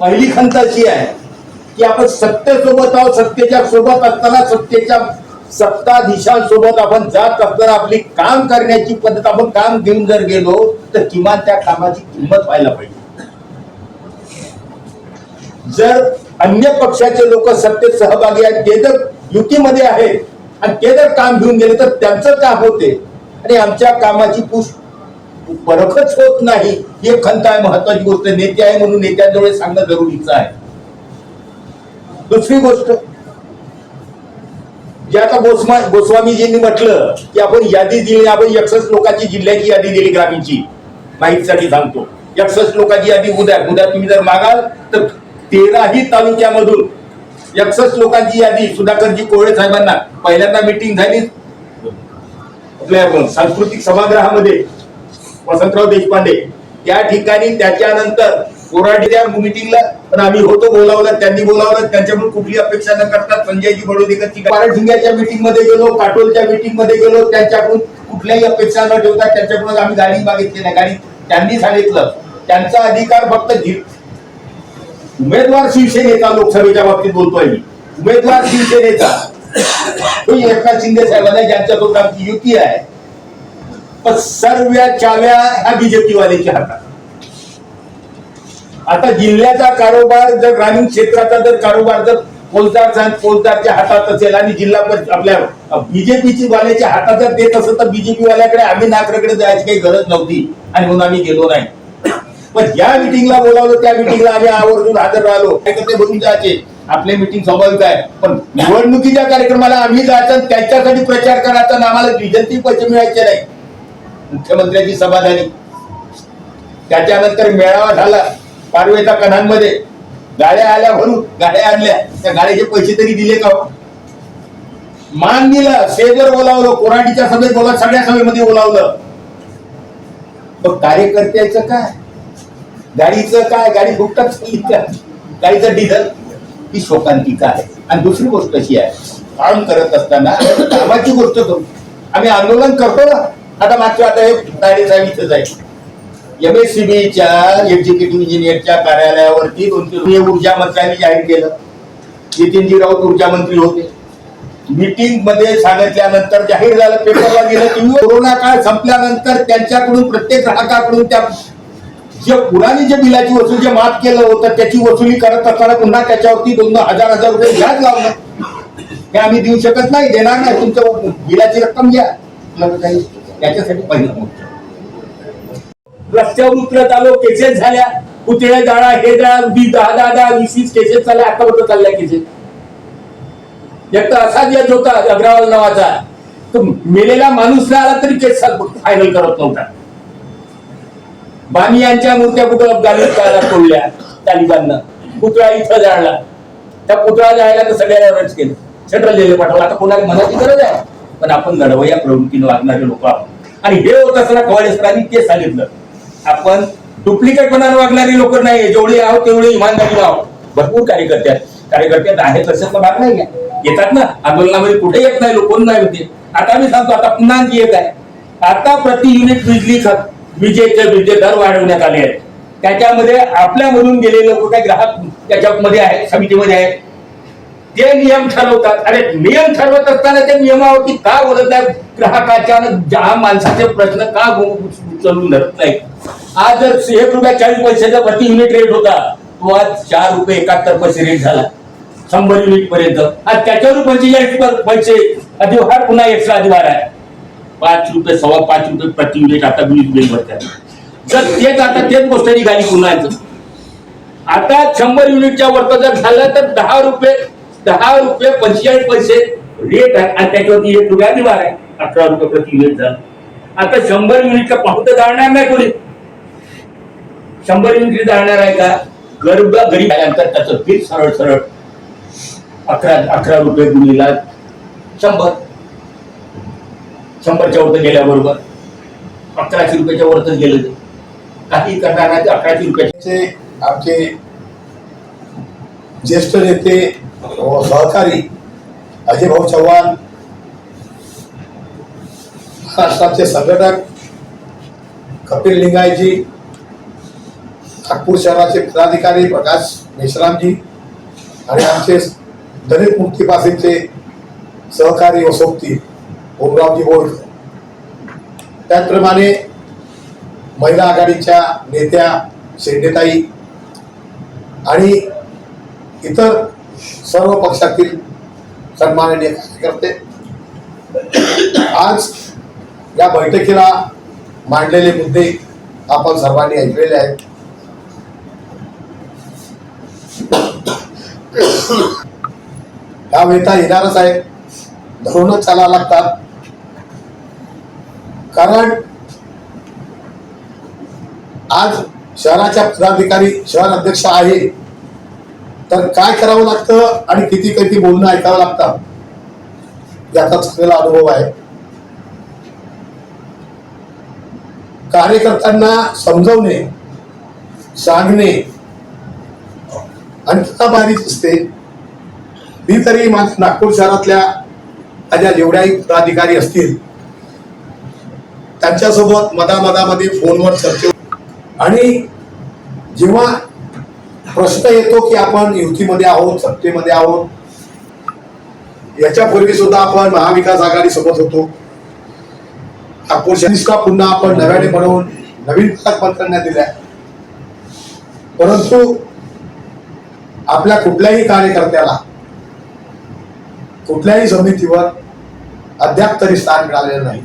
पहिली खंत अशी आहे. की आपण सत्तेसोबत आहोत सत्तेच्या सोबत असताना सत्तेच्या सत्ताधीशांसोबत आपण जात असताना आपली काम करण्याची पद्धत आपण काम घेऊन जर गेलो तर किमान त्या कामाची किंमत व्हायला पाहिजे. जर अन्य पक्षाचे लोक सत्तेत सहभागी आहेत ते जर युतीमध्ये आहेत आणि ते जर काम घेऊन गेले तर त्यांचं काम होते. आणि आमच्या कामाची पुष्ट परखच होत नाही. ही एक खंत आहे महत्वाची गोष्ट. नेते आहे म्हणून नेत्यांजवळ सांगणं जरुरीचं आहे. दुसरी गोष्ट जे आता गोस्वा गोस्वामीजींनी म्हटलं की आपण यादी दिली आपण एकसष्ट लोकांची जिल्ह्याची यादी दिली ग्रामीणची. माहितीसाठी सांगतो. एकसष्ट लोकांची यादी उद्या उद्या तुम्ही जर मागाल तर तेराही तालुक्यामधून एकसष्ट लोकांची यादी सुधाकरजी कोळे साहेबांना. पहिल्यांदा मिटिंग झाली. आपल्या सांस्कृतिक सभागृहामध्ये वसंतराव देशपांडे. त्या ठिकाणी त्याच्यानंतर कोराडीच्या मिटिंगला पण आम्ही होतो बोलावलं त्यांनी बोलावलं त्यांच्याकडून कुठली अपेक्षा न करता संजयजी बडोदेकरची पारठिंग्याच्या मीटिंगमध्ये गेलो काटोलच्या मिटिंगमध्ये गेलो त्यांच्याकडून कुठल्याही अपेक्षा न ठेवता त्यांच्याकडून आम्ही गाडी मागितली नाही. गाडी त्यांनी सांगितलं. त्यांचा अधिकार फक्त उमेदवार शिवसेनेचा लोकसभेच्या बाबतीत बोलतोय मी. उमेदवार शिवसेनेचा. तो एकनाथ शिंदे साहेबांना ज्यांच्यासोबत आमची युती आहे पण सर्व चाव्या ह्या बीजेपीवाल्याच्या हातात. आता जिल्ह्याचा कारोबार जर ग्रामीण क्षेत्राचा जर कारोबार जर फौजदार फौजदारच्या हातात असेल आणि जिल्हा आपल्या बीजेपीची वाल्याच्या हातात जर देत असेल तर बीजेपी वाल्याकडे आम्ही नागराकडे जायची काही गरज नव्हती आणि म्हणून आम्ही गेलो नाही. पण ज्या मिटिंगला बोलावलं त्या मिटिंगला आम्ही आवर्जून हजर राहिलो. कार्यकर्ते भरून जायचे. आपले मिटिंग स्वाभाविक आहे. पण निवडणुकीच्या कार्यक्रमाला आम्ही जायचं आणि त्यांच्यासाठी प्रचार करायचा आम्हाला विजंती पैसे मिळायचे नाही. मुख्यमंत्र्यांची सभा झाली. त्याच्यानंतर मेळावा झाला. पारवेचा कणांमध्ये. गाड्या आल्या भरून. गाड्या आणल्या. त्या गाड्याचे पैसे तरी दिले का हो? मान दिलं. सेजर बोलावलं कोराडीच्या सभेत बोला सगळ्या सभेमध्ये बोलावलं मग कार्यकर्त्याचं काय? गाडीचं काय? गाडी फुकटात का? गाडीचं डिझल? ही शोकांतिका आहे. आणि दुसरी गोष्ट अशी आहे. काम करत असताना कामाची गोष्ट करू. आम्ही आंदोलन करतो ना. आता मागच्या आता हे गाडी साहेब इथं जाईल एमएससीबीच्या एक्झिक्युटिव्ह इंजिनियरच्या कार्यालयावरती दोन तीन ऊर्जा मंत्र्यांनी जाहीर केलं. नितीनजी राऊत ऊर्जा मंत्री होते. मीटिंगमध्ये सांगितल्यानंतर जाहीर झालं. पेपरला गेलं की कोरोना काळ संपल्यानंतर त्यांच्याकडून प्रत्येक ग्राहकाकडून त्या जे पुराणी जे बिलाची वसूल जे माफ केलं होतं त्याची वसुली करत असताना पुन्हा त्याच्यावरती दोन हजार हजार रुपये व्याज लावलं हे आम्ही देऊ शकत नाही. देणार नाही. तुमचं बिलाची रक्कम घ्या. काही त्याच्यासाठी पहिलं मुद्दा रस्त्यावर उतरत आलो केसेस झाल्या. पुतळे जाळा हे जाळा वी- दहा दहा दहा वीस वीस केसेस चालल्या आतापर्यंत चालल्या केसेस. एक तर असाच यश होता अग्रवाल नावाचा. तो मेलेला माणूस आला तरी केस फायनल करत नव्हता. बानी यांच्या मूर्त्या कुठं अफगाणिस्तानला तोडल्या तालिबाननं. पुतळा इथं जाळला. त्या पुतळा जायला तर सगळ्याला रच केलं. सेंट्रल जेल पाठवला. आता कोणाला मनाची गरज आहे? पण आपण लढवया प्रवृत्तीनं लागणारे लोक आहोत. आणि हे होत असताना खवाडे सरांनी ते सांगितलं. आपण डुप्लिकेट वागणारी लोक नाही जेवढे आहोत तेवढे इमानदारी आहोत. भरपूर कार्यकर्ते कार्यकर्त्यात कार्यकर्ते आहेत तसंच भाग नाही येतात ना. आंदोलनामध्ये कुठे येत नाही. लोक कोण नाही होते. आता मी सांगतो आता पुन्हा आणखी एक आहे. आता प्रति युनिट बिजली विजेचे विजे दर वाढवण्यात आले आहेत. त्याच्यामध्ये आपल्यामधून गेलेले लोक काही ग्राहक त्याच्यामध्ये आहेत समितीमध्ये आहेत. ते नियम ठरवतात. अरे नियम ठरवत असताना त्या नियमावरती का बोलत नाही? ग्राहकाच्या ज्या माणसाचे प्रश्न का उचलून धरत नाही? आज जर एक रुपया चाळीस पैशाचा प्रति युनिट रेट होता तो आज चार रुपये एकाहत्तर पैसे रेट झाला. शंभर युनिट पर्यंत. आज त्याच्यावर पंचेचाळीस पैसे अधिभार पुन्हा एक्स्ट्रा अधिभार आहे. पाच रुपये सव्वा पाच रुपये प्रति युनिट आता वीज बिल भरतात जर तेच आता तेच गोष्ट निघाली पुन्हा आता शंभर युनिटच्या वरतं जर झालं तर दहा रुपये दहा रुपये पंचेचाळीस पैसे रेट आहे आणि त्याच्यावरती एक रुपया निवार आहे. अठरा रुपये प्रति युनिट झालं. आता शंभर युनिटचा पाहून जाणार नाही कोणी. शंभर युनिट जाणार आहे का? गरीब गरीब आल्यानंतर त्याचं बिल सरळ सरळ अकरा अकरा रुपये गुणीला शंभर. शंभरच्या वरतं गेल्याबरोबर अकराशे रुपयाच्या वरतच गेलं. ते काही करणार नाही ते अकराशे रुपयाचे आमचे ज्येष्ठ नेते हो, सहकारी. अजयभाऊ चव्हाण. महाराष्ट्राचे संघटक. कपिल लिंगायजी नागपूर शहराचे पदाधिकारी प्रकाश मेश्रामजी. आणि आमचे दलित मुक्तीपासीचे सहकारी व सोबती ओमरावजी बोरकर. त्याचप्रमाणे महिला आघाडीच्या नेत्या शेंडेताई आणि इतर सर्व पक्षातील सन्माननीय कार्यकर्ते आज या बैठकीला मांडलेले मुद्दे आपण सर्वांनी ऐकलेले आहेत. ह्या वेता येणारच आहे. धरूनच चालायला लागतात. कारण आज शहराच्या पदाधिकारी शहर अध्यक्ष आहे. तर काय करावं लागतं आणि किती किती बोलणं ऐकावं लागतं? याचा चांगला अनुभव आहे. कार्यकर्त्यांना समजवणे सांगणे अंतता भारीच असते. मी तरी माझ्या नागपूर शहरातल्या माझ्या जेवढ्याही पदाधिकारी असतील त्यांच्यासोबत मधामधामध्ये फोनवर चर्चे आणि जेव्हा प्रश्न येतो की आपण युतीमध्ये आहोत सत्तेमध्ये आहोत. याच्यापूर्वी सुद्धा आपण महाविकास आघाडी सोबत होतो. नागपूर शनिष्ठा पुन्हा आपण नव्याने बनवून नवीन पालकमंत्र्यांना दिल्या. परंतु आपल्या कुठल्याही कार्यकर्त्याला कुठल्याही समितीवर अद्याप तरी स्थान मिळालेलं नाही.